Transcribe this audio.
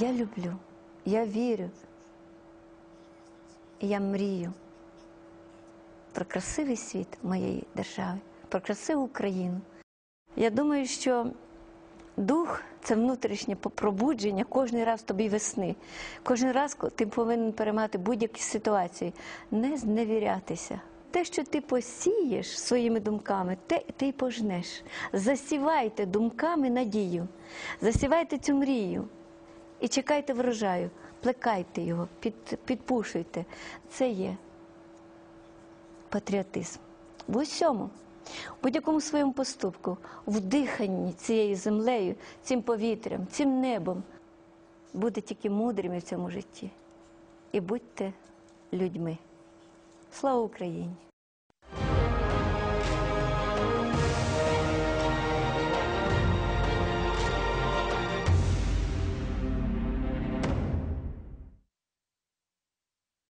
Я люблю, я вірю, я мрію про красивий світ моєї держави, про красиву Україну. Я думаю, що дух це внутрішнє пробудження кожен раз тобі весни. Кожен раз ти повинен переймати будь-які ситуації, не зневірятися. Те, що ти посієш своїми думками, те ти й пожнеш. Засівайте думками надію, засівайте цю мрію і чекайте врожаю, плекайте його, під, підпушуйте. Це є патріотизм. В усьому, в будь-якому своєму поступку, в диханні цією землею, цим повітрям, цим небом. Будьте тільки мудрими в цьому житті і будьте людьми. Слава Україні!